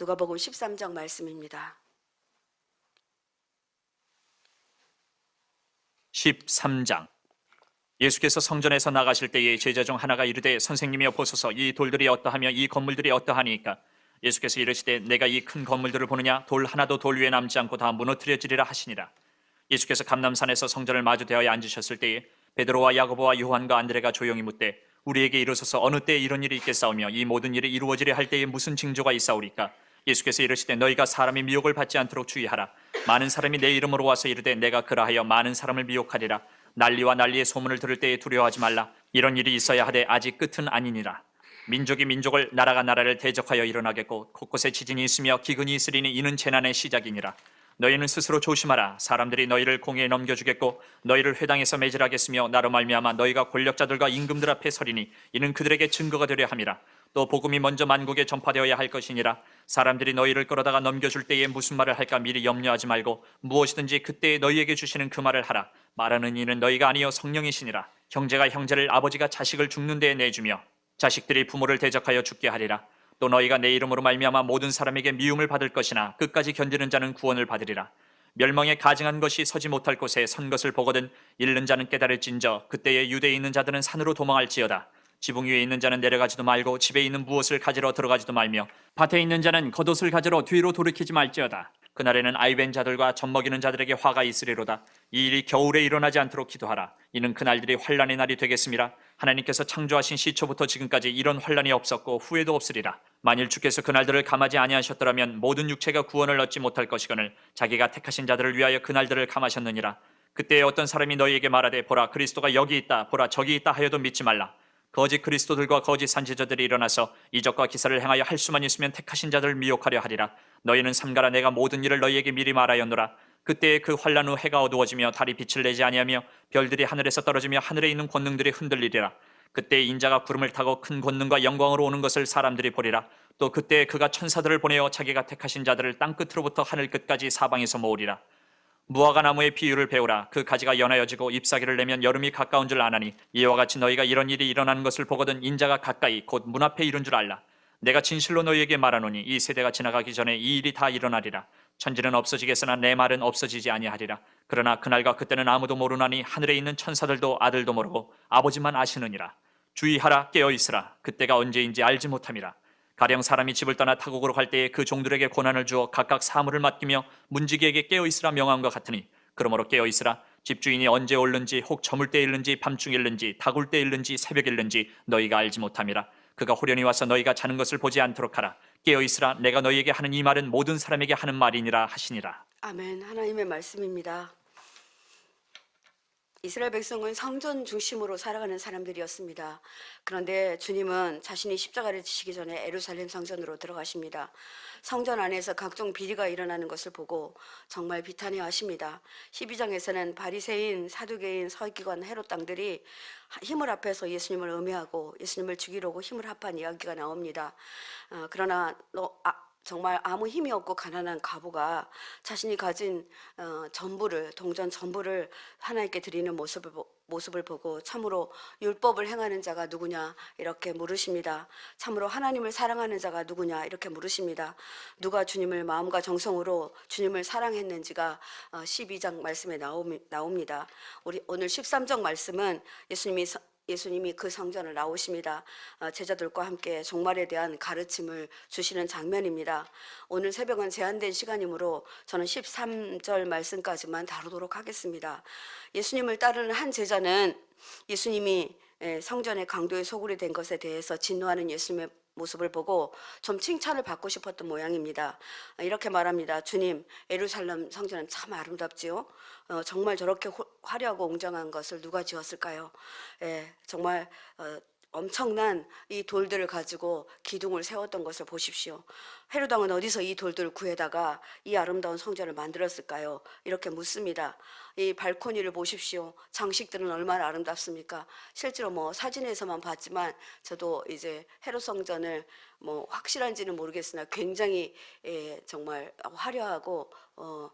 누가복음 13장 말씀입니다. 13장. 예수께서 성전에서 나가실 때에 제자 중 하나가 이르되 선생님이여 보소서 이 돌들이 어떠하며 이 건물들이 어떠하니까? 예수께서 이르시되 내가 이 큰 건물들을 보느냐? 돌 하나도 돌 위에 남지 않고 다 무너뜨려지리라 하시니라. 예수께서 감남산에서 성전을 마주 대하여 앉으셨을 때에 베드로와 야고보와 요한과 안드레가 조용히 묻되 우리에게 이르소서 어느 때에 이런 일이 있겠사오며 이 모든 일이 이루어지려 할 때에 무슨 징조가 있사오리까 예수께서 이르시되 너희가 사람이 미혹을 받지 않도록 주의하라. 많은 사람이 내 이름으로 와서 이르되 내가 그라하여 많은 사람을 미혹하리라. 난리와 난리의 소문을 들을 때에 두려워하지 말라. 이런 일이 있어야 하되 아직 끝은 아니니라. 민족이 민족을 나라가 나라를 대적하여 일어나겠고 곳곳에 지진이 있으며 기근이 있으리니 이는 재난의 시작이니라. 너희는 스스로 조심하라. 사람들이 너희를 공에 넘겨주겠고 너희를 회당에서 매질하겠으며 나로 말미암아 너희가 권력자들과 임금들 앞에 서리니 이는 그들에게 증거가 되려 함이라 또 복음이 먼저 만국에 전파되어야 할 것이니라. 사람들이 너희를 끌어다가 넘겨줄 때에 무슨 말을 할까 미리 염려하지 말고 무엇이든지 그때에 너희에게 주시는 그 말을 하라. 말하는 이는 너희가 아니요 성령이시니라. 형제가 형제를 아버지가 자식을 죽는 데에 내주며 자식들이 부모를 대적하여 죽게 하리라. 또 너희가 내 이름으로 말미암아 모든 사람에게 미움을 받을 것이나 끝까지 견디는 자는 구원을 받으리라. 멸망에 가증한 것이 서지 못할 곳에 선 것을 보거든 잃는 자는 깨달을진저 그때에 유대에 있는 자들은 산으로 도망할지어다 지붕 위에 있는 자는 내려가지도 말고 집에 있는 무엇을 가지러 들어가지도 말며 밭에 있는 자는 겉옷을 가지러 뒤로 돌이키지 말지어다. 그날에는 아이벤 자들과 젖먹이는 자들에게 화가 있으리로다. 이 일이 겨울에 일어나지 않도록 기도하라. 이는 그날들이 환란의 날이 되겠습니다. 하나님께서 창조하신 시초부터 지금까지 이런 환란이 없었고 후에도 없으리라. 만일 주께서 그날들을 감하지 아니하셨더라면 모든 육체가 구원을 얻지 못할 것이거늘 자기가 택하신 자들을 위하여 그날들을 감하셨느니라. 그때에 어떤 사람이 너희에게 말하되 보라 그리스도가 여기 있다 보라 저기 있다 하여도 믿지 말라 거짓 그리스도들과 거짓 산지자들이 일어나서 이적과 기사를 행하여 할 수만 있으면 택하신 자들을 미혹하려 하리라. 너희는 삼가라 내가 모든 일을 너희에게 미리 말하였노라. 그때에 그 환란 후 해가 어두워지며 달이 빛을 내지 아니하며 별들이 하늘에서 떨어지며 하늘에 있는 권능들이 흔들리리라. 그때 인자가 구름을 타고 큰 권능과 영광으로 오는 것을 사람들이 보리라. 또 그때 그가 천사들을 보내어 자기가 택하신 자들을 땅 끝으로부터 하늘 끝까지 사방에서 모으리라 무화과 나무의 비유를 배우라. 그 가지가 연하여지고 잎사귀를 내면 여름이 가까운 줄 아나니 이와 같이 너희가 이런 일이 일어나는 것을 보거든 인자가 가까이 곧 문 앞에 이른 줄 알라. 내가 진실로 너희에게 말하노니 이 세대가 지나가기 전에 이 일이 다 일어나리라. 천지는 없어지겠으나 내 말은 없어지지 아니하리라. 그러나 그날과 그때는 아무도 모르나니 하늘에 있는 천사들도 아들도 모르고 아버지만 아시느니라. 주의하라 깨어 있으라. 그때가 언제인지 알지 못함이라 가령 사람이 집을 떠나 타국으로 갈 때에 그 종들에게 고난을 주어 각각 사물을 맡기며 문지기에게 깨어 있으라 명함과 같으니 그러므로 깨어 있으라. 집주인이 언제 올는지 혹 저물 때 일는지 밤중 일는지 다굴 때 일는지 새벽 일는지 너희가 알지 못함이라. 그가 호련히 와서 너희가 자는 것을 보지 않도록 하라. 깨어 있으라. 내가 너희에게 하는 이 말은 모든 사람에게 하는 말이니라 하시니라. 아멘. 하나님의 말씀입니다. 이스라엘 백성은 성전 중심으로 살아가는 사람들이었습니다. 그런데 주님은 자신이 십자가를 지시기 전에 에루살렘 성전으로 들어가십니다. 성전 안에서 각종 비리가 일어나는 것을 보고 정말 비탄해 하십니다. 12장에서는 바리새인, 사두개인, 서기관, 헤롯 당들이 힘을 합해서 예수님을 음해하고 예수님을 죽이려고 힘을 합한 이야기가 나옵니다. 어, 그러나 너, 아, 정말 아무 힘이 없고 가난한 과부가 자신이 가진 어, 전부를 동전 전부를 하나님께 드리는 모습을 보- 모습을 보고 참으로 율법을 행하는 자가 누구냐 이렇게 물으십니다. 참으로 하나님을 사랑하는 자가 누구냐 이렇게 물으십니다. 누가 주님을 마음과 정성으로 주님을 사랑했는지가 어, 12장 말씀에 나옵니- 나옵니다. 우리 오늘 13장 말씀은 예수님이 서- 예수님이 그 성전을 나오십니다. 어, 제자들과 함께 종말에 대한 가르침을 주시는 장면입니다. 오늘 새벽은 제한된 시간이므로 저는 13절 말씀까지만 다루도록 하겠습니다. 예수님을 따르는 한 제자는 예수님이 예, 성전의 강도의 소굴이 된 것에 대해서 진노하는 예수님의 모습을 보고 좀 칭찬을 받고 싶었던 모양입니다. 어, 이렇게 말합니다. 주님, 에루살렘 성전은 참 아름답지요. 어, 정말 저렇게 호- 화려하고 웅장한 것을 누가 지었을까요? 예, 정말 어, 엄청난 이 돌들을 가지고 기둥을 세웠던 것을 보십시오. 헤롯 왕은 어디서 이 돌들을 구해다가 이 아름다운 성전을 만들었을까요? 이렇게 묻습니다. 이 발코니를 보십시오. 장식들은 얼마나 아름답습니까? 실제로 뭐 사진에서만 봤지만 저도 이제 헤롯 성전을 뭐 확실한지는 모르겠으나 굉장히 예, 정말 화려하고 어, 어,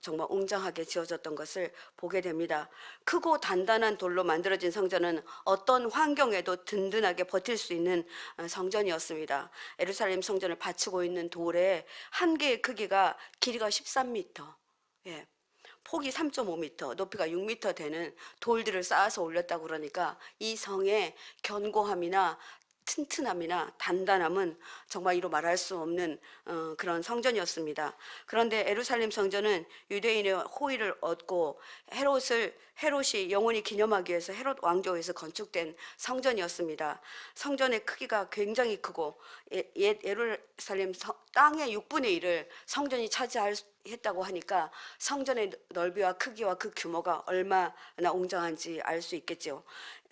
정말 웅장하게 지어졌던 것을 보게 됩니다. 크고 단단한 돌로 만들어진 성전은 어떤 환경에도 든든하게 버틸 수 있는 어, 성전이었습니다. 에루살렘 성전을 받치고 있는 돌의 한 개의 크기가 길이가 13m, 예. 폭이 3.5m, 높이가 6m 되는 돌들을 쌓아서 올렸다고 그러니까 이 성의 견고함이나 튼튼함이나 단단함은 정말 이로 말할 수 없는 어, 그런 성전이었습니다. 그런데 에루살렘 성전은 유대인의 호의를 얻고 헤롯을 헤롯이 영원히 기념하기 위해서 헤롯 왕조에서 건축된 성전이었습니다. 성전의 크기가 굉장히 크고 예- 옛 에루살렘 성- 땅의 6분의 1을 성전이 차지할 수- 했다고 하니까 성전의 넓이와 크기와 그 규모가 얼마나 웅장한지 알 수 있겠죠.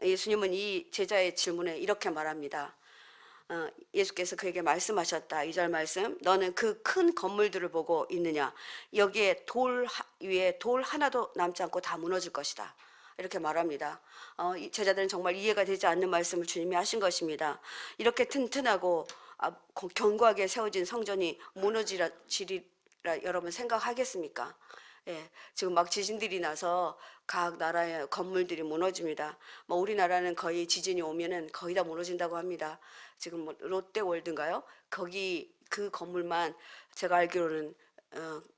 예수님은 이 제자의 질문에 이렇게 말합니다. 어, 예수께서 그에게 말씀하셨다. 이 절 말씀. 너는 그 큰 건물들을 보고 있느냐? 여기에 돌 하- 위에 돌 하나도 남지 않고 다 무너질 것이다. 이렇게 말합니다. 어, 이 제자들은 정말 이해가 되지 않는 말씀을 주님이 하신 것입니다. 이렇게 튼튼하고 아, 고- 견고하게 세워진 성전이 무너지리라 여러분 생각하겠습니까? 예, 지금 막 지진들이 나서 각 나라의 건물들이 무너집니다. 뭐 우리나라는 거의 지진이 오면은 거의 다 무너진다고 합니다. 지금 뭐 롯데월드인가요? 거기 그 건물만 제가 알기로는 어,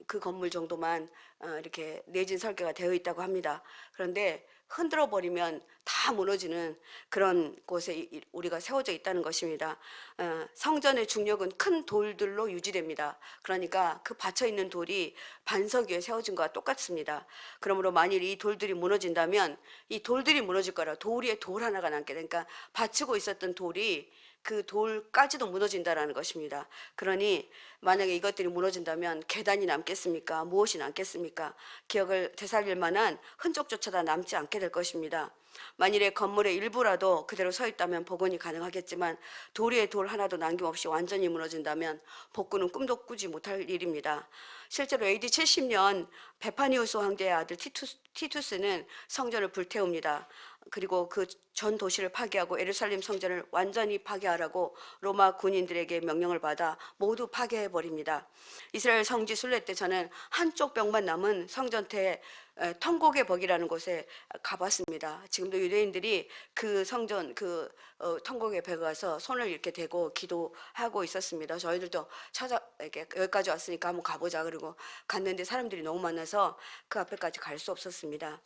그 건물 정도만 어, 이렇게 내진 설계가 되어 있다고 합니다. 그런데 흔들어 버리면 다 무너지는 그런 곳에 우리가 세워져 있다는 것입니다. 어, 성전의 중력은 큰 돌들로 유지됩니다. 그러니까 그 받쳐 있는 돌이 반석 위에 세워진 것과 똑같습니다. 그러므로 만일 이 돌들이 무너진다면 이 돌들이 무너질 거라 돌 위에 돌 하나가 남게 되니까 받치고 있었던 돌이 그 돌까지도 무너진다라는 것입니다. 그러니 만약에 이것들이 무너진다면 계단이 남겠습니까? 무엇이 남겠습니까? 기억을 되살릴 만한 흔적조차 다 남지 않게 될 것입니다. 만일에 건물의 일부라도 그대로 서 있다면 복원이 가능하겠지만 돌 위에 돌 하나도 남김없이 완전히 무너진다면 복구는 꿈도 꾸지 못할 일입니다. 실제로 AD 70년 베파니우스 황제의 아들 티투스, 티투스는 성전을 불태웁니다. 그리고 그 전 도시를 파괴하고 에루살렘 성전을 완전히 파괴하라고 로마 군인들에게 명령을 받아 모두 파괴해 버립니다. 이스라엘 성지 순례 때 저는 한쪽 벽만 남은 성전태 에, 통곡의 벽이라는 곳에 가봤습니다. 지금도 유대인들이 그 성전 그 어, 통곡의 벽에 가서 손을 이렇게 대고 기도하고 있었습니다. 저희들도 찾아 이렇게 여기까지 왔으니까 한번 가보자 그러고 갔는데 사람들이 너무 많아서 그 앞에까지 갈 수 없었습니다.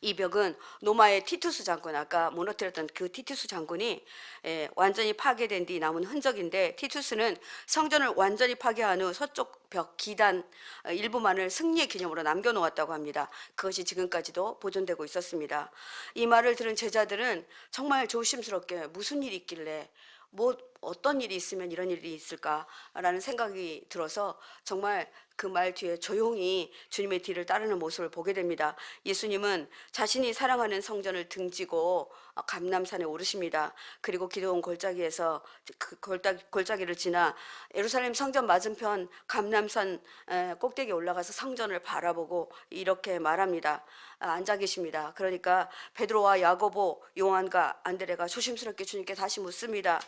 이 벽은 로마의 티투스 장군 아까 무너뜨렸던 그 티투스 장군이 예, 완전히 파괴된 뒤 남은 흔적인데 티투스는 성전을 완전히 파괴한 후 서쪽 벽 기단 어, 일부만을 승리의 기념으로 남겨놓았다고 합니다. 그것이 지금까지도 보존되고 있었습니다. 이 말을 들은 제자들은 정말 조심스럽게 무슨 일이 있길래 뭐 어떤 일이 있으면 이런 일이 있을까라는 생각이 들어서 정말 그 말 뒤에 조용히 주님의 뒤를 따르는 모습을 보게 됩니다. 예수님은 자신이 사랑하는 성전을 등지고 어, 감남산에 오르십니다. 그리고 기도원 골짜기에서 그 골짜, 골짜기를 지나 예루살렘 성전 맞은편 감남산 에, 꼭대기에 올라가서 성전을 바라보고 이렇게 말합니다. 아, 앉아 계십니다. 그러니까 베드로와 야고보, 요한과 안드레가 조심스럽게 주님께 다시 묻습니다.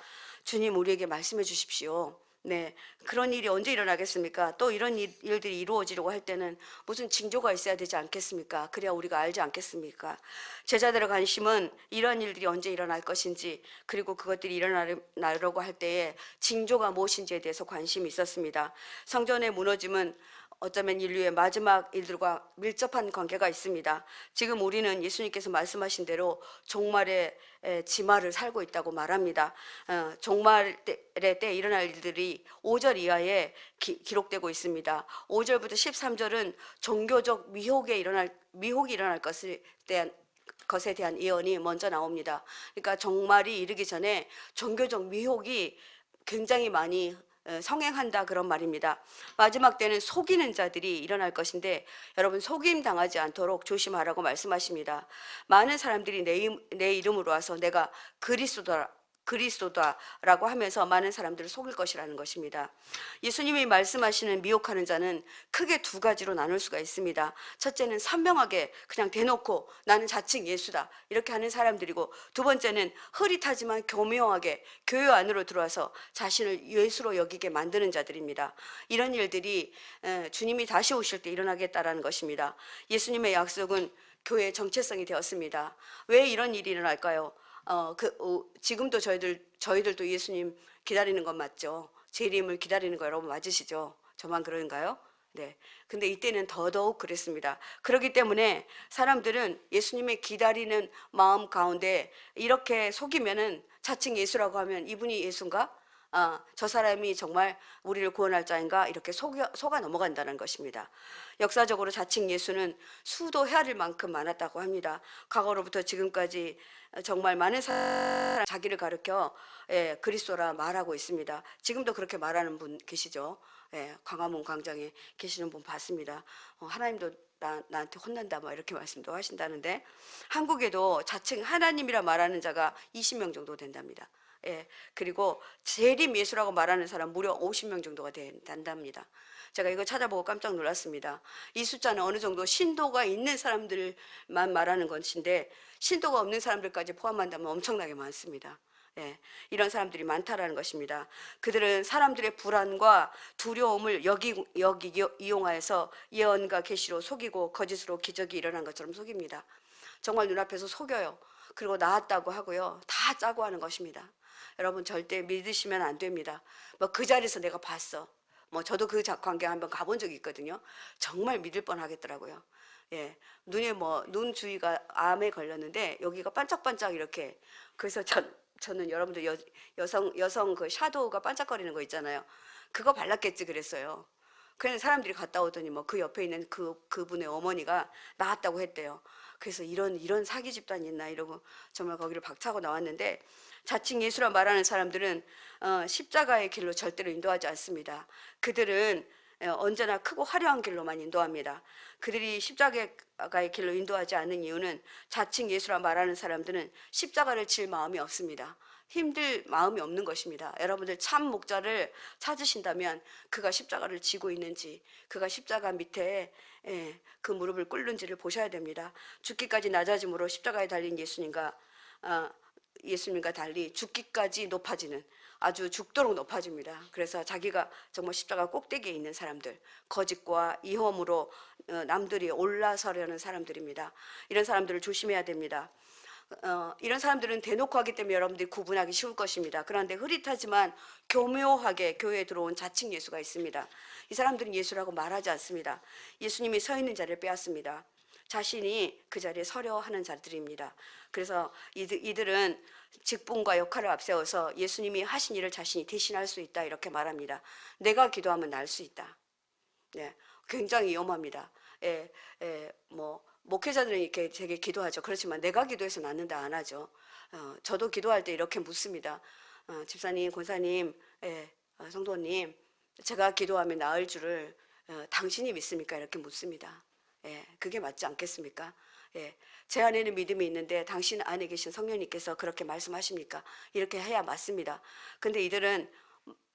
주님 우리에게 말씀해 주십시오. 네, 그런 일이 언제 일어나겠습니까? 또 이런 일, 일들이 이루어지려고 할 때는 무슨 징조가 있어야 되지 않겠습니까? 그래야 우리가 알지 않겠습니까? 제자들의 관심은 이런 일들이 언제 일어날 것인지 그리고 그것들이 일어나려고 할 때에 징조가 무엇인지에 대해서 관심이 있었습니다. 성전의 무너짐은 어쩌면 인류의 마지막 일들과 밀접한 관계가 있습니다. 지금 우리는 예수님께서 말씀하신 대로 종말의 에, 지말을 살고 있다고 말합니다. 어, 종말의 때 일어날 일들이 5절 이하에 기, 기록되고 있습니다. 5절부터 13절은 종교적 미혹에 일어날 미혹이 일어날 것에 대한 것에 대한 예언이 먼저 나옵니다. 그러니까 종말이 이르기 전에 종교적 미혹이 굉장히 많이 어, 성행한다 그런 말입니다. 마지막 때는 속이는 자들이 일어날 것인데 여러분 속임 당하지 않도록 조심하라고 말씀하십니다. 많은 사람들이 내, 임- 내 이름으로 와서 내가 그리스도다 그리스도다라고 하면서 많은 사람들을 속일 것이라는 것입니다. 예수님이 말씀하시는 미혹하는 자는 크게 두 가지로 나눌 수가 있습니다. 첫째는 선명하게 그냥 대놓고 나는 자칭 예수다 이렇게 하는 사람들이고 두 번째는 흐릿하지만 교묘하게 교회 안으로 들어와서 자신을 예수로 여기게 만드는 자들입니다. 이런 일들이 에, 주님이 다시 오실 때 일어나겠다라는 것입니다. 예수님의 약속은 교회의 정체성이 되었습니다. 왜 이런 일이 일어날까요? 어, 그, 어, 지금도 저희들, 저희들도 예수님 기다리는 건 맞죠? 재림을 기다리는 거 여러분 맞으시죠? 저만 그런가요? 네. 근데 이때는 더더욱 그랬습니다. 그렇기 때문에 사람들은 예수님의 기다리는 마음 가운데 이렇게 속이면은 자칭 예수라고 하면 이분이 예수인가? 아, 저 사람이 정말 우리를 구원할 자인가? 이렇게 속여, 속아 넘어간다는 것입니다. 역사적으로 자칭 예수는 수도 헤아릴 만큼 많았다고 합니다. 과거로부터 지금까지 정말 많은 사람 자기를 가르켜 예, 그리스도라 말하고 있습니다. 지금도 그렇게 말하는 분 계시죠? 예, 광화문 광장에 계시는 분 봤습니다. 어, 하나님도 나, 나한테 혼난다 막 이렇게 말씀도 하신다는데 한국에도 자칭 하나님이라 말하는 자가 20명 정도 된답니다. 예, 그리고 재림 예수라고 말하는 사람 무려 50명 정도가 된답니다. 제가 이거 찾아보고 깜짝 놀랐습니다. 이 숫자는 어느 정도 신도가 있는 사람들만 말하는 것인데 신도가 없는 사람들까지 포함한다면 엄청나게 많습니다. 예, 이런 사람들이 많다라는 것입니다. 그들은 사람들의 불안과 두려움을 여기 여기 이용하여서 예언과 계시로 속이고 거짓으로 기적이 일어난 것처럼 속입니다. 정말 눈앞에서 속여요. 그리고 나았다고 하고요. 다 짜고 하는 것입니다. 여러분 절대 믿으시면 안 됩니다. 뭐 그 자리에서 내가 봤어. 뭐 저도 그 자- 광경 한번 가본 적이 있거든요. 정말 믿을 뻔하겠더라고요. 예, 눈에 뭐 눈 주위가 암에 걸렸는데 여기가 반짝반짝 이렇게 그래서 전 저는 여러분들 여, 여성 여성 그 샤도우가 반짝거리는 거 있잖아요. 그거 발랐겠지 그랬어요. 그래서 사람들이 갔다 오더니 뭐 그 옆에 있는 그 그분의 어머니가 나왔다고 했대요. 그래서 이런 이런 사기 집단이 있나 이러고 정말 거기를 박차고 나왔는데 자칭 예수라 말하는 사람들은 어, 십자가의 길로 절대로 인도하지 않습니다. 그들은 어, 언제나 크고 화려한 길로만 인도합니다. 그들이 십자가의 길로 인도하지 않는 이유는 자칭 예수라 말하는 사람들은 십자가를 질 마음이 없습니다. 힘들 마음이 없는 것입니다. 여러분들 참 목자를 찾으신다면 그가 십자가를 지고 있는지 그가 십자가 밑에 예, 그 무릎을 꿇는지를 보셔야 됩니다. 죽기까지 낮아짐으로 십자가에 달린 예수님과 아, 예수님과 달리 죽기까지 높아지는 아주 죽도록 높아집니다. 그래서 자기가 정말 십자가 꼭대기에 있는 사람들, 거짓과 이험으로 어, 남들이 올라서려는 사람들입니다. 이런 사람들을 조심해야 됩니다. 어, 이런 사람들은 대놓고 하기 때문에 여러분들이 구분하기 쉬울 것입니다. 그런데 흐릿하지만 교묘하게 교회에 들어온 자칭 예수가 있습니다. 이 사람들은 예수라고 말하지 않습니다. 예수님이 서 있는 자리를 빼앗습니다. 자신이 그 자리에 서려 하는 자들입니다. 그래서 이들, 이들은 직분과 역할을 앞세워서 예수님이 하신 일을 자신이 대신할 수 있다 이렇게 말합니다. 내가 기도하면 날 수 있다. 네, 굉장히 위험합니다. 예, 예, 뭐 목회자들은 이렇게 되게 기도하죠. 그렇지만 내가 기도해서 낫는다 안 하죠. 어, 저도 기도할 때 이렇게 묻습니다. 어, 집사님, 권사님, 예, 어, 성도님, 제가 기도하면 나을 줄을 어, 당신이 믿습니까? 이렇게 묻습니다. 예, 그게 맞지 않겠습니까? 예, 제 안에는 믿음이 있는데 당신 안에 계신 성령님께서 그렇게 말씀하십니까? 이렇게 해야 맞습니다. 근데 이들은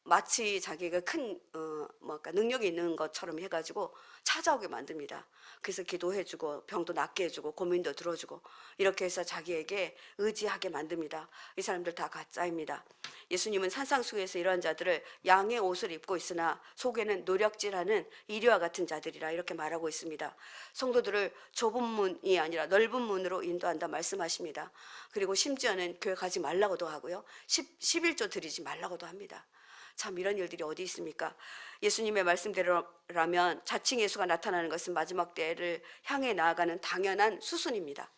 마치 자기가 큰 어, 뭐까 능력이 있는 것처럼 해가지고 찾아오게 만듭니다. 그래서 기도해주고 병도 낫게 해주고 고민도 들어주고 이렇게 해서 자기에게 의지하게 만듭니다. 이 사람들 다 가짜입니다. 예수님은 산상수에서 이러한 자들을 양의 옷을 입고 있으나 속에는 노력질하는 이리와 같은 자들이라 이렇게 말하고 있습니다. 성도들을 좁은 문이 아니라 넓은 문으로 인도한다 말씀하십니다. 그리고 심지어는 교회 가지 말라고도 하고요. 10, 11조 드리지 말라고도 합니다. 참 이런 일들이 어디 있습니까? 예수님의 말씀대로라면 자칭 예수가 나타나는 것은 마지막 때를 향해 나아가는 당연한 수순입니다.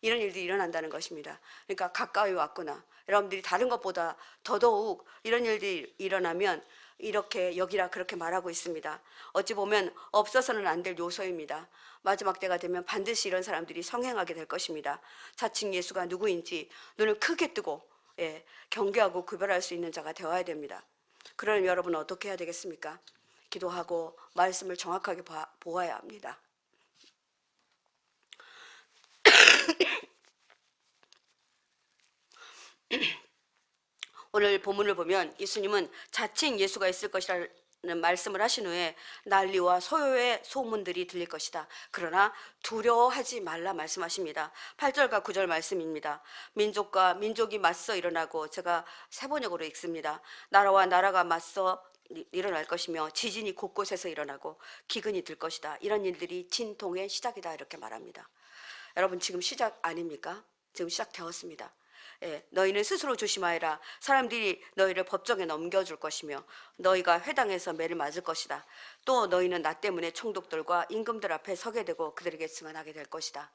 이런 일들이 일어난다는 것입니다. 그러니까 가까이 왔구나. 여러분들이 다른 것보다 더더욱 이런 일들이 일어나면 이렇게 여기라 그렇게 말하고 있습니다. 어찌 보면 없어서는 안 될 요소입니다. 마지막 때가 되면 반드시 이런 사람들이 성행하게 될 것입니다. 자칭 예수가 누구인지 눈을 크게 뜨고 예, 경계하고 구별할 수 있는 자가 되어야 됩니다. 그러면 여러분은 어떻게 해야 되겠습니까? 기도하고 말씀을 정확하게 봐- 보아야 합니다. 오늘 본문을 보면 예수님은 자칭 예수가 있을 것이라는 말씀을 하신 후에 난리와 소요의 소문들이 들릴 것이다. 그러나 두려워하지 말라 말씀하십니다. 8절과 9절 말씀입니다. 민족과 민족이 맞서 일어나고 제가 세 번역으로 읽습니다. 나라와 나라가 맞서 이- 일어날 것이며 지진이 곳곳에서 일어나고 기근이 들 것이다. 이런 일들이 진통의 시작이다 이렇게 말합니다. 여러분 지금 시작 아닙니까? 지금 시작되었습니다. 예, 너희는 스스로 조심하여라. 사람들이 너희를 법정에 넘겨줄 것이며 너희가 회당에서 매를 맞을 것이다. 또 너희는 나 때문에 총독들과 임금들 앞에 서게 되고 그들에게 증언하게 될 것이다.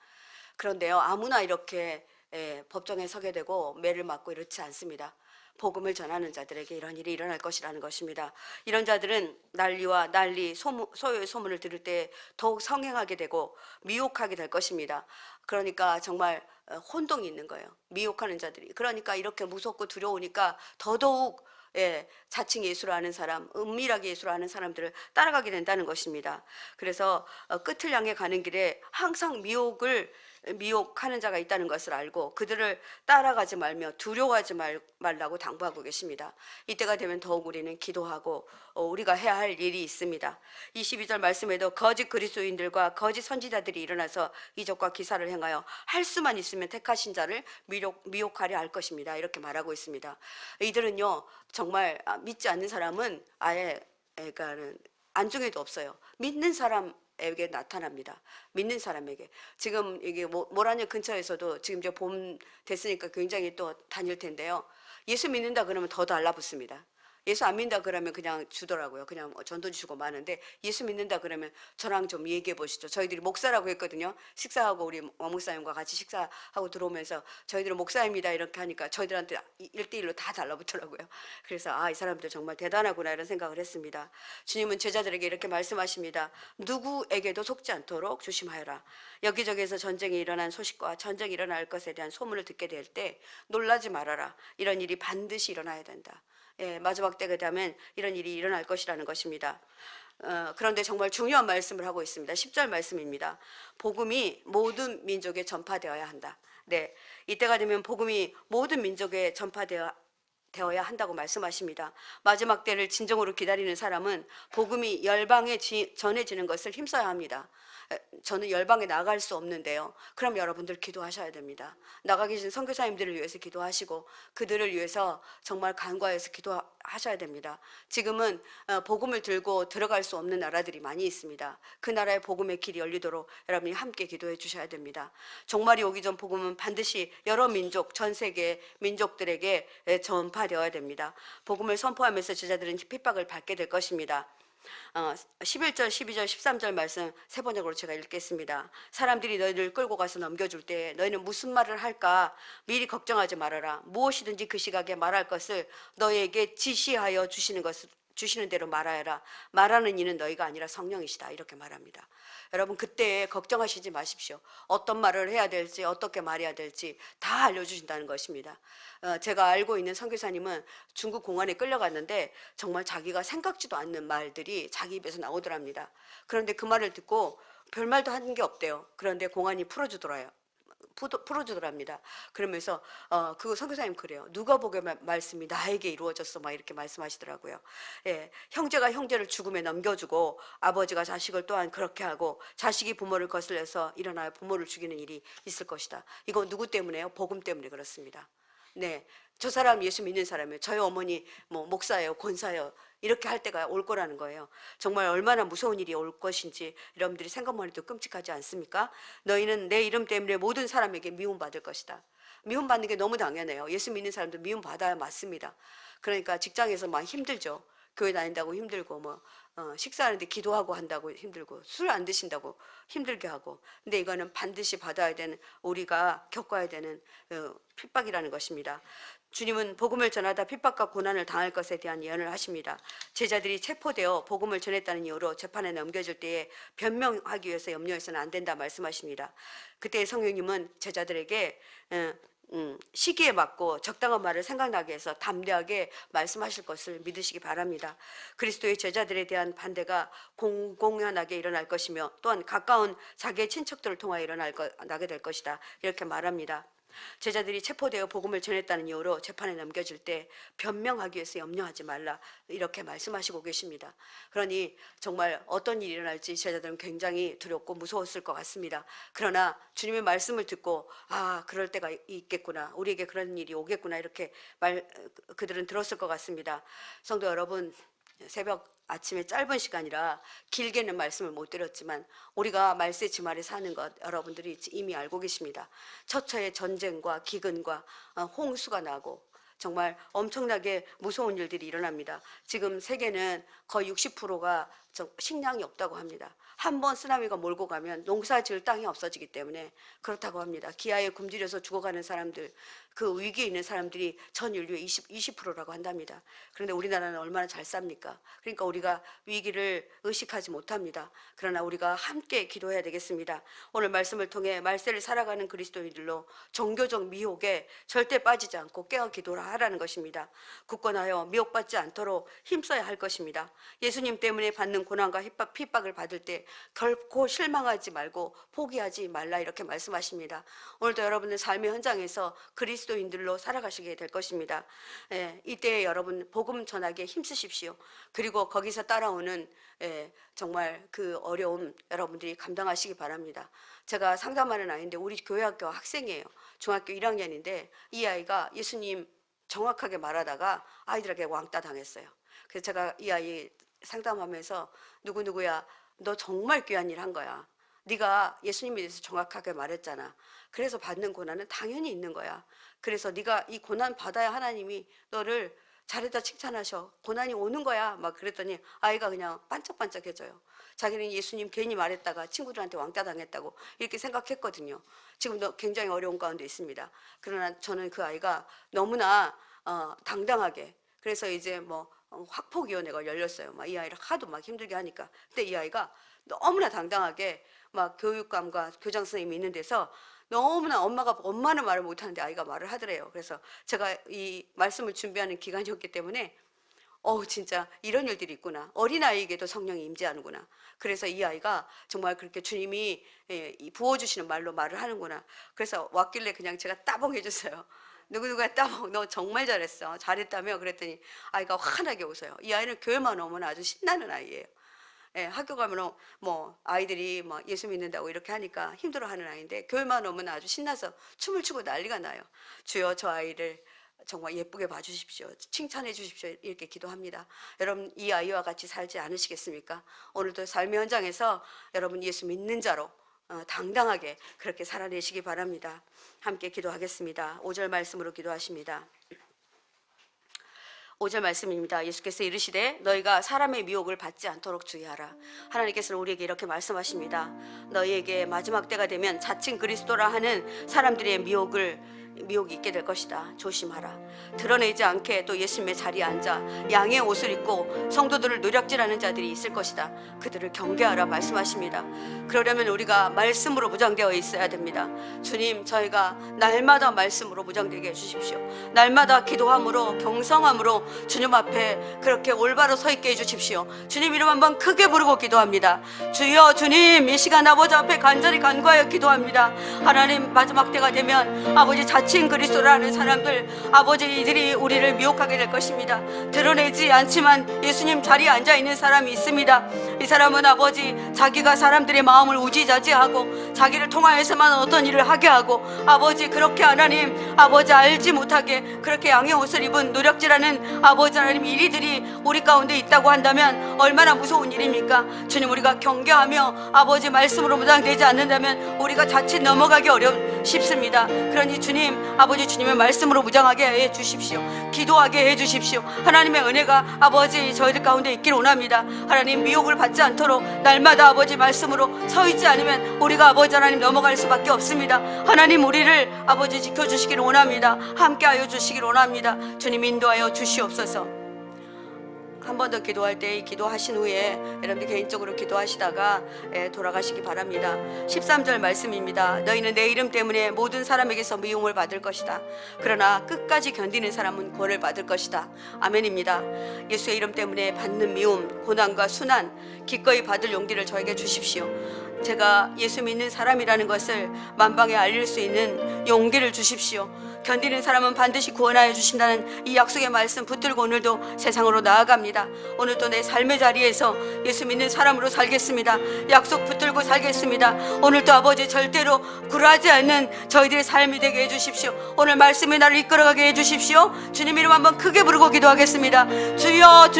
그런데요, 아무나 이렇게 예, 법정에 서게 되고 매를 맞고 이렇지 않습니다. 복음을 전하는 자들에게 이런 일이 일어날 것이라는 것입니다. 이런 자들은 난리와 난리, 소문, 소요의 소문을 들을 때 더욱 성행하게 되고 미혹하게 될 것입니다. 그러니까 정말 어, 혼동이 있는 거예요. 미혹하는 자들이. 그러니까 이렇게 무섭고 두려우니까 더더욱 예, 자칭 예수를 아는 사람, 은밀하게 예수를 아는 사람들을 따라가게 된다는 것입니다. 그래서 어, 끝을 향해 가는 길에 항상 미혹을 미혹하는 자가 있다는 것을 알고 그들을 따라가지 말며 두려워하지 말, 말라고 당부하고 계십니다. 이때가 되면 더욱 우리는 기도하고 어, 우리가 해야 할 일이 있습니다. 22절 말씀에도 거짓 그리스도인들과 거짓 선지자들이 일어나서 이적과 기사를 행하여 할 수만 있으면 택하신 자를 미혹, 미혹하려 할 것입니다. 이렇게 말하고 있습니다. 이들은요 정말 아, 믿지 않는 사람은 아예 그러니까는 안중에도 없어요. 믿는 사람 에게 나타납니다. 믿는 사람에게. 지금 이게 모- 모란역 근처에서도 지금 이제 봄 됐으니까 굉장히 또 다닐 텐데요. 예수 믿는다 그러면 더 달라붙습니다. 예수 안 믿는다 그러면 그냥 주더라고요. 그냥 뭐 전도 주고 마는데 예수 믿는다 그러면 저랑 좀 얘기해 보시죠. 저희들이 목사라고 했거든요. 식사하고 우리 王목사님과 같이 식사하고 들어오면서 저희들은 목사입니다 이렇게 하니까 저희들한테 일대일로다 달라붙더라고요. 그래서 아 이 사람들 정말 대단하구나 이런 생각을 했습니다. 주님은 제자들에게 이렇게 말씀하십니다. 누구에게도 속지 않도록 조심하여라. 여기저기에서 전쟁이 일어난 소식과 전쟁이 일어날 것에 대한 소문을 듣게 될 때 놀라지 말아라. 이런 일이 반드시 일어나야 된다. 예, 마지막 때가 되면 이런 일이 일어날 것이라는 것입니다. 어, 그런데 정말 중요한 말씀을 하고 있습니다. 10절 말씀입니다. 복음이 모든 민족에 전파되어야 한다. 네, 이때가 되면 복음이 모든 민족에 전파되어 되어야 한다고 말씀하십니다. 마지막 때를 진정으로 기다리는 사람은 복음이 열방에 지- 전해지는 것을 힘써야 합니다. 에, 저는 열방에 나갈 수 없는데요. 그럼 여러분들 기도하셔야 됩니다. 나가 계신 선교사님들을 위해서 기도하시고 그들을 위해서 정말 간과해서 기도 하셔야 됩니다. 지금은 어, 복음을 들고 들어갈 수 없는 나라들이 많이 있습니다. 그 나라의 복음의 길이 열리도록 여러분이 함께 기도해 주셔야 됩니다. 종말이 오기 전 복음은 반드시 여러 민족, 전 세계 민족들에게 에, 전파되어야 됩니다. 복음을 선포하면서 제자들은 핍박을 받게 될 것입니다. 어, 11절, 12절, 13절 말씀 세 번역으로 제가 읽겠습니다. 사람들이 너희를 끌고 가서 넘겨줄 때 너희는 무슨 말을 할까 미리 걱정하지 말아라. 무엇이든지 그 시각에 말할 것을 너희에게 지시하여 주시는 것을 주시는 대로 말하여라. 말하는 이는 너희가 아니라 성령이시다. 이렇게 말합니다. 여러분 그때 걱정하시지 마십시오. 어떤 말을 해야 될지 어떻게 말해야 될지 다 알려주신다는 것입니다. 어, 제가 알고 있는 선교사님은 중국 공안에 끌려갔는데 정말 자기가 생각지도 않는 말들이 자기 입에서 나오더랍니다. 그런데 그 말을 듣고 별 말도 한 게 없대요. 그런데 공안이 풀어주더라요. 풀어주더랍니다. 그러면서 어, 그 선교사님 그래요. 누가 보게 말씀이 나에게 이루어졌어, 막 이렇게 말씀하시더라고요. 예, 형제가 형제를 죽음에 넘겨주고 아버지가 자식을 또한 그렇게 하고 자식이 부모를 거슬려서 일어나야 부모를 죽이는 일이 있을 것이다. 이거 누구 때문에요? 복음 때문에 그렇습니다. 네, 저 사람 예수 믿는 사람이에요. 저희 어머니 뭐 목사예요, 권사예요. 이렇게 할 때가 올 거라는 거예요. 정말 얼마나 무서운 일이 올 것인지 여러분들이 생각만 해도 끔찍하지 않습니까? 너희는 내 이름 때문에 모든 사람에게 미움받을 것이다. 미움받는 게 너무 당연해요. 예수 믿는 사람도 미움받아야 맞습니다. 그러니까 직장에서 막 힘들죠. 교회 다닌다고 힘들고 뭐 어, 식사하는데 기도하고 한다고 힘들고 술 안 드신다고 힘들게 하고 근데 이거는 반드시 받아야 되는 우리가 겪어야 되는 어, 핍박이라는 것입니다. 주님은 복음을 전하다 핍박과 고난을 당할 것에 대한 예언을 하십니다. 제자들이 체포되어 복음을 전했다는 이유로 재판에 넘겨질 때에 변명하기 위해서 염려해서는 안 된다 말씀하십니다. 그때 성령님은 제자들에게 어, 음, 시기에 맞고 적당한 말을 생각나게 해서 담대하게 말씀하실 것을 믿으시기 바랍니다. 그리스도의 제자들에 대한 반대가 공공연하게 일어날 것이며 또한 가까운 자기의 친척들을 통하여 일어날 것, 나게 될 것이다. 이렇게 말합니다. 제자들이 체포되어 복음을 전했다는 이유로 재판에 넘겨질 때 변명하기 위해서 염려하지 말라 이렇게 말씀하시고 계십니다. 그러니 정말 어떤 일이 일어날지 제자들은 굉장히 두렵고 무서웠을 것 같습니다. 그러나 주님의 말씀을 듣고 아 그럴 때가 있겠구나 우리에게 그런 일이 오겠구나 이렇게 말 그들은 들었을 것 같습니다. 성도 여러분 새벽 아침에 짧은 시간이라 길게는 말씀을 못 드렸지만 우리가 말세 지말에 사는 것 여러분들이 이미 알고 계십니다. 처처의 전쟁과 기근과 어, 홍수가 나고 정말 엄청나게 무서운 일들이 일어납니다. 지금 세계는 거의 60%가 식량이 없다고 합니다. 한 번 쓰나미가 몰고 가면 농사 지을 땅이 없어지기 때문에 그렇다고 합니다. 기아에 굶주려서 죽어가는 사람들, 그 위기에 있는 사람들이 전 인류의 20, 20%라고 한답니다. 그런데 우리나라는 얼마나 잘 삽니까? 그러니까 우리가 위기를 의식하지 못합니다. 그러나 우리가 함께 기도해야 되겠습니다. 오늘 말씀을 통해 말세를 살아가는 그리스도인들로 종교적 미혹에 절대 빠지지 않고 깨어 기도를 하라는 것입니다. 굳건하여 미혹받지 않도록 힘써야 할 것입니다. 예수님 때문에 받는 고난과 핍박, 핍박을 받을 때 결코 실망하지 말고 포기하지 말라 이렇게 말씀하십니다. 오늘도 여러분의 삶의 현장에서 그리스도인들로 살아가시게 될 것입니다. 예, 이때 여러분 복음 전하기에 힘쓰십시오. 그리고 거기서 따라오는 예, 정말 그 어려움 여러분들이 감당하시기 바랍니다. 제가 상담하는 아이인데 우리 교회학교 학생이에요. 중학교 1학년인데 이 아이가 예수님 정확하게 말하다가 아이들에게 왕따 당했어요. 그래서 제가 이 아이 상담하면서 누구 누구야 너 정말 귀한 일 한 거야. 네가 예수님에 대해서 정확하게 말했잖아. 그래서 받는 고난은 당연히 있는 거야. 그래서 네가 이 고난 받아야 하나님이 너를 잘했다 칭찬하셔. 고난이 오는 거야. 막 그랬더니 아이가 그냥 반짝반짝해져요. 자기는 예수님 괜히 말했다가 친구들한테 왕따 당했다고 이렇게 생각했거든요. 지금도 굉장히 어려운 가운데 있습니다. 그러나 저는 그 아이가 너무나 어, 당당하게 그래서 이제 뭐 어, 학폭위원회가 열렸어요. 막 이 아이를 하도 막 힘들게 하니까. 근데 이 아이가 너무나 당당하게 막 교육감과 교장 선생님이 있는 데서 너무나 엄마가 엄마는 말을 못하는데 아이가 말을 하더래요. 그래서 제가 이 말씀을 준비하는 기간이었기 때문에 어 진짜 이런 일들이 있구나. 어린 아이에게도 성령이 임재하는구나. 그래서 이 아이가 정말 그렇게 주님이 예, 이 부어주시는 말로 말을 하는구나. 그래서 왔길래 그냥 제가 따봉 해줬어요. 누구누가 따봉 너 정말 잘했어. 잘했다며 그랬더니 아이가 환하게 웃어요. 이 아이는 교회만 오면 아주 신나는 아이예요. 예, 학교 가면 뭐 아이들이 뭐 예수 믿는다고 이렇게 하니까 힘들어하는 아이인데 교회만 오면 아주 신나서 춤을 추고 난리가 나요. 주여 저 아이를 정말 예쁘게 봐주십시오. 칭찬해 주십시오. 이렇게 기도합니다. 여러분 이 아이와 같이 살지 않으시겠습니까? 오늘도 삶의 현장에서 여러분 예수 믿는 자로 어, 당당하게 그렇게 살아내시기 바랍니다. 함께 기도하겠습니다. 5절 말씀으로 기도하십니다. 5절 말씀입니다. 예수께서 이르시되 너희가 사람의 미혹을 받지 않도록 주의하라. 하나님께서는 우리에게 이렇게 말씀하십니다. 너희에게 마지막 때가 되면 자칭 그리스도라 하는 사람들의 미혹을 미혹이 있게 될 것이다. 조심하라. 드러내지 않게 또 예수님의 자리에 앉아 양의 옷을 입고 성도들을 노력질하는 자들이 있을 것이다. 그들을 경계하라 말씀하십니다. 그러려면 우리가 말씀으로 무장되어 있어야 됩니다. 주님, 저희가 날마다 말씀으로 무장되게 해주십시오. 날마다 기도함으로 경성함으로 주님 앞에 그렇게 올바로 서 있게 해주십시오. 주님 이름 한번 크게 부르고 기도합니다. 주여 주님 이 시간 아버지 앞에 간절히 간구하여 기도합니다. 하나님 마지막 때가 되면 아버지 자칭 그리스도라는 사람들 아버지 이들이 우리를 미혹하게 될 것입니다. 드러내지 않지만 예수님 자리에 앉아 있는 사람이 있습니다. 이 사람은 아버지 자기가 사람들의 마음을 우지자지하고 자기를 통하여서만 어떤 일을 하게 하고 아버지 그렇게 하나님 아버지 알지 못하게 그렇게 양의 옷을 입은 노력질하는 아버지 하나님 이리들이 우리 가운데 있다고 한다면 얼마나 무서운 일입니까? 주님 우리가 경계하며 아버지 말씀으로 무장되지 않는다면 우리가 자칫 넘어가기 어렵 싶습니다. 그러니 주님 아버지 주님의 말씀으로 무장하게 해 주십시오. 기도하게 해 주십시오. 하나님의 은혜가 아버지 저희들 가운데 있길 원합니다. 하나님 미혹을 받지 않도록 날마다 아버지 말씀으로 서 있지 않으면 우리가 아버지 하나님 넘어갈 수밖에 없습니다. 하나님 우리를 아버지 지켜 주시기를 원합니다. 함께하여 주시기를 원합니다. 주님 인도하여 주시옵소서. 한 번 더 기도할 때 기도하신 후에 여러분들 개인적으로 기도하시다가 예, 돌아가시기 바랍니다. 13절 말씀입니다. 너희는 내 이름 때문에 모든 사람에게서 미움을 받을 것이다. 그러나 끝까지 견디는 사람은 구원을 받을 것이다. 아멘입니다. 예수의 이름 때문에 받는 미움, 고난과 순환 기꺼이 받을 용기를 저에게 주십시오. 제가 예수 믿는 사람이라는 것을 만방에 알릴 수 있는 용기를 주십시오. 견디는 사람은 반드시 구원하여 주신다는 이 약속의 말씀 붙들고 오늘도 세상으로 나아갑니다. 오늘도 내 삶의 자리에서 예수 믿는 사람으로 살겠습니다. 약속 붙들고 살겠습니다. 오늘도 아버지 절대로 굴하지 않는 저희들의 삶이 되게 해주십시오. 오늘 말씀이 나를 이끌어가게 해주십시오. 주님 이름 한번 크게 부르고 기도하겠습니다. 주여 주